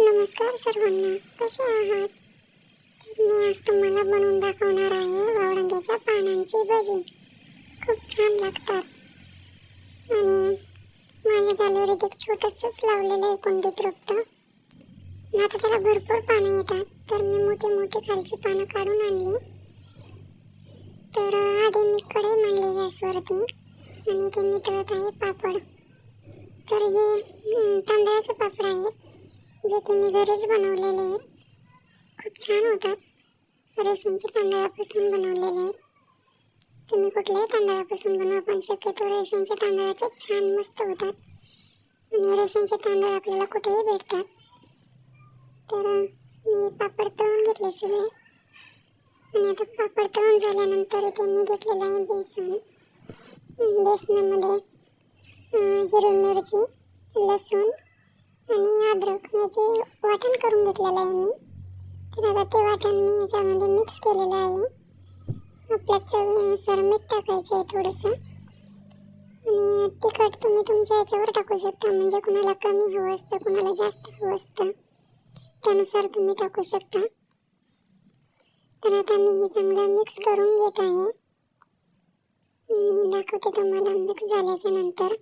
नमस्कार सर्वांना कसे आहात? तर मी आज तुम्हाला बनवून दाखवणार आहे वावडंग्याच्या पानांची भजी. खूप छान लागतात. आणि माझ्या गॅलरीत एक छोटंसंच लावलेलं आहे कुंडीत रोपटं. आणि आता त्याला भरपूर पानं येतात. तर मी मोठी मोठी खालची पानं काढून आणली. तर आधी मी कढई मांडली गॅसवरती. आणि ते मी तळत आहे पापड. तर हे तांदळाचे पापड आहेत. जे की मी घरीच बनवलेले आहेत. खूप छान होतात. रेशनच्या तांदळापासून बनवलेले आहेत. तुम्ही कुठल्याही तांदळापासून बनवा पण शक्यतो रेशनच्या तांदळाचे छान मस्त होतात. आणि रेशनचे तांदूळ आपल्याला कुठेही भेटतात. तर मी पापड तळून घेतले सगळे. आणि आता पापड तळून झाल्यानंतर इथे मी घेतलेलं आहे बेसन. बेसनामध्ये हिरवी मिरची लसूण आणि अद्रक याचे वाटण करून घेतलेलं आहे मी. तर आता ते वाटण मी याच्यामध्ये मिक्स केलेलं आहे. आपल्या चवीनुसार मीठ टाकायचं आहे थोडंसं. आणि तिखट तुम्ही तुमच्या याच्यावर टाकू शकता. म्हणजे कुणाला कमी हवं असतं कुणाला जास्त हवं असतं त्यानुसार तुम्ही टाकू शकता. तर आता मी हे चांगलं मिक्स करून घेत आहे. मी दाखवते तुम्हाला मिक्स झाल्याच्यानंतर.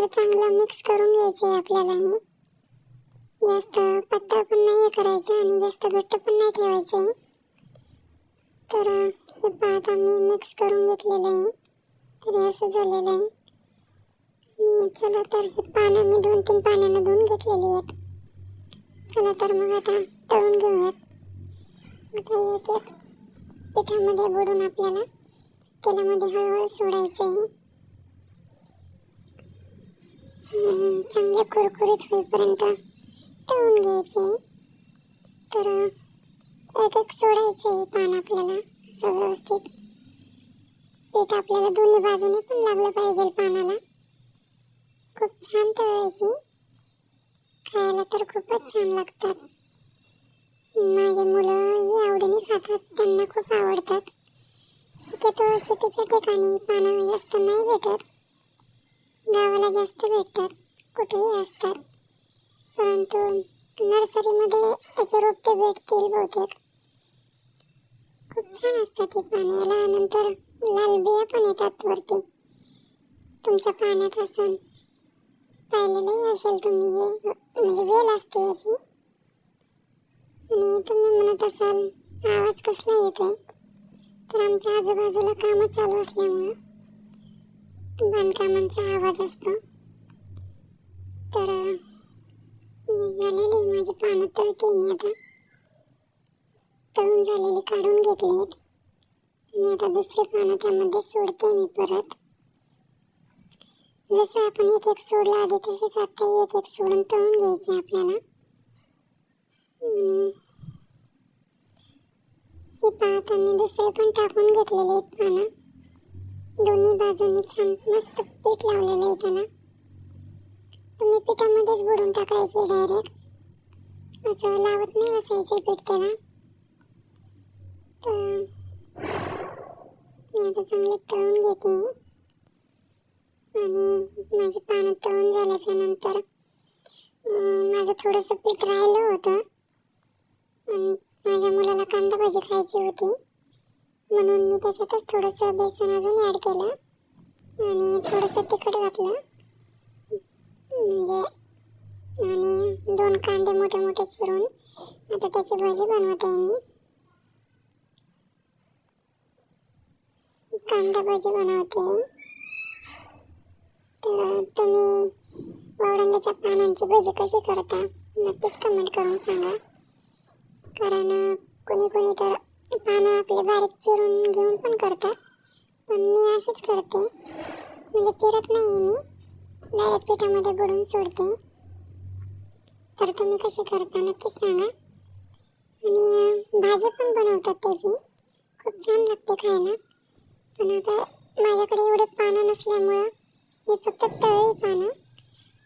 तर चांगलं मिक्स करून घ्यायचं आहे आपल्याला हे. जास्त पातळ पण नाही करायचं आणि जास्त घट्ट पण नाही ठेवायचं आहे तर हे पाहता मी मिक्स करून घेतलेलं आहे. तर हे असं झालेलं आहे. चला तर हे पानं मी दोन तीन पाण्यानं धुवून घेतलेली आहेत. चला तर मग आता तळून घेऊयात. आता एक एक पिठामध्ये बुडून आपल्याला तेलामध्ये हळूहळू सोडायचं आहे चांगले कुरकुरीत होईपर्यंत तळून घ्यायचे. तर एक एक सोडायचे पान आपल्याला असं व्यवस्थित. पीठ आपल्याला दोन्ही बाजूने पण लागलं पाहिजे पानाला. खूप छान तळायची. खायला तर खूपच छान लागतात. माझे मुलंही आवडीने खातात त्यांना खूप आवडतात. शक्यतो शेतीच्या ठिकाणी पानं जास्त नाही भेटत. गावाला जास्त भेटतात कुठेही असतात. परंतु नर्सरीमध्ये याचे रोपटे भेटतील बहुतेक. खूप छान असतात ही पाने. याला नंतर लाल बिया पण येतात वरती. तुमच्या पाण्यात असेल पाहिलेलंही असेल तुम्ही हे. म्हणजे वेल असते याची. आणि तुम्ही म्हणत असाल आवाज कसला येतोय? तर आमच्या आजूबाजूला कामं चालू असल्यामुळं. बांधकामांचा आवाज असतो. तर झालेली माझी पानं तळते मी आता. तळून झालेली काढून घेतली आहेत. आणि आता दुसरी पानं त्यामध्ये सोडते मी परत. जसं आपण एक एक सोडला आधी तसेच आता एक एक सोडून तळून घ्यायचे आपल्याला. आणि हे पाहता मी दुसरे पण टाकून घेतलेले आहेत पानं. दोन्ही बाजूनी छान मस्त पीठ लावलेलं आहे त्याला. तुम्ही पिठामध्येच बुडून टाकायचे डायरेक्ट असं लावत नाही बसायचं पीठ त्याला. तर मी आता चांगले तळून घेते. आणि माझी पानं तळून झाल्याच्यानंतर माझं थोडंसं पीठ राहिलं होतं. आणि माझ्या मुलाला कांदा भाजी खायची होती. म्हणून मी त्याच्यातच थोडंसं बेसन अजून ॲड केलं. आणि थोडंसं तिखट घातलं. म्हणजे आणि दोन कांदे मोठे मोठे चिरून आता त्याची भाजी बनवत आहे मी. कांदा भाजी बनवते. तर तुम्ही वावडंग्याच्या पानांची भजी कशी करता नक्कीच कमेंट करून सांगा. कारण कोणी कोणी तर पानं आपले बारीक चिरून घेऊन पण करतात. पण मी अशीच करते. म्हणजे चिरत नाही मी. डायरेक्ट पिठामध्ये बुडून सोडते. तर तुम्ही कशी करता नक्कीच सांगा. आणि भाजी पण बनवतात त्याची. खूप छान लागते खायला. पण आता माझ्याकडे एवढे पानं नसल्यामुळं मी फक्त तळी पानं.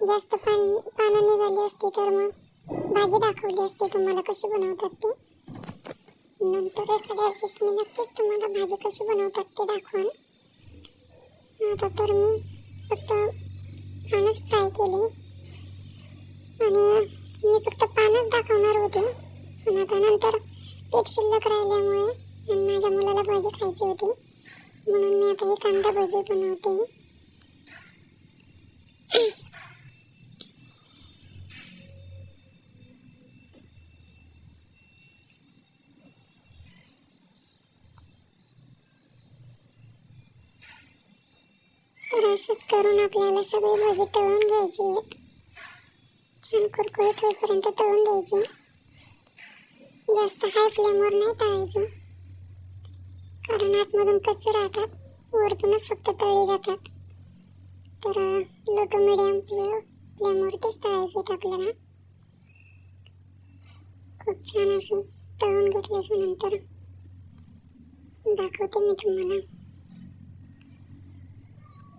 जास्त पान पानं निघाली असती तर मग भाजी दाखवली असते. तुम्हाला कशी बनवतात ती? नंतर एखाद्या वेळेस मी नक्कीच तुम्हाला भाजी कशी बनवतात ते दाखवाल आता तर मी फक्त पानच फ्राय केले. आणि मी फक्त पानच दाखवणार होते. पण आता नंतर पीठ शिल्लक राहिल्यामुळे आणि माझ्या मुलाला भाजी खायची होती. म्हणून मी आता ही कांदा भजी बनवते. तर असंच करून आपल्याला सगळी भाजी तळून घ्यायची. आहे छान कुरकुरीत होईपर्यंत तळून द्यायची. जास्त हाय फ्लेमवर नाही तळायची. कारण आतमधून कच्चे राहतात. वरतूनच फक्त तळली जातात. तर लो टू मिडियम फ्ले फ्लेमवरतीच तळायची आहेत आपल्याला. खूप छान अशी तळून घेतल्याच्या नंतर दाखवते मी तुम्हाला.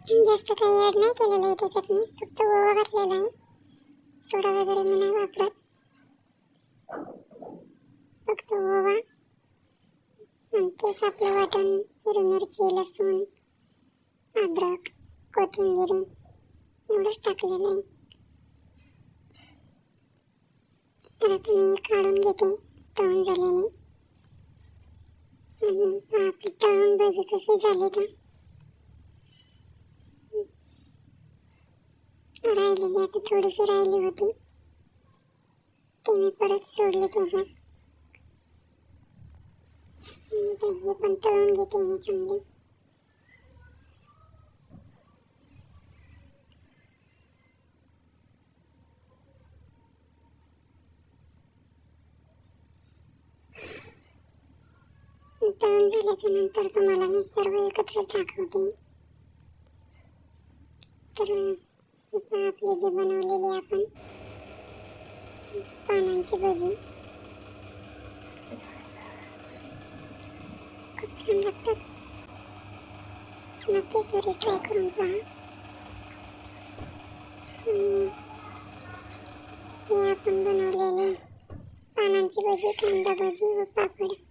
जास्त काही ॲड नाही केलेलं आहे त्याच्यात मी. फक्त ओवा घातलेला आहे. सोडा वगैरे मी नाही वापरत. फक्त ओवा आणि तेच आपलं वाटण हिरवी मिरची लसूण अद्रक कोथिंबीर एवढंच टाकलेलं आहे. तर आता मी काढून घेते. तळून झालेली आणि आपली तळून भजी कशी झाली तर? राहिलेली आता थोडीशी राहिली होती. ते मी परत सोडले त्याच्यात. हे पण तळून घेते मी चांगली. तळून झाल्याच्यानंतर तुम्हाला मी सर्व एकत्र दाखवते. तर आता आपली जी बनवलेली आपण. पानांची भजी. खूप छान लागतात. नक्की घरी ट्राय करून पहा. हे आपण बनवलेली पानांची भजी कांदा भजी व पापड.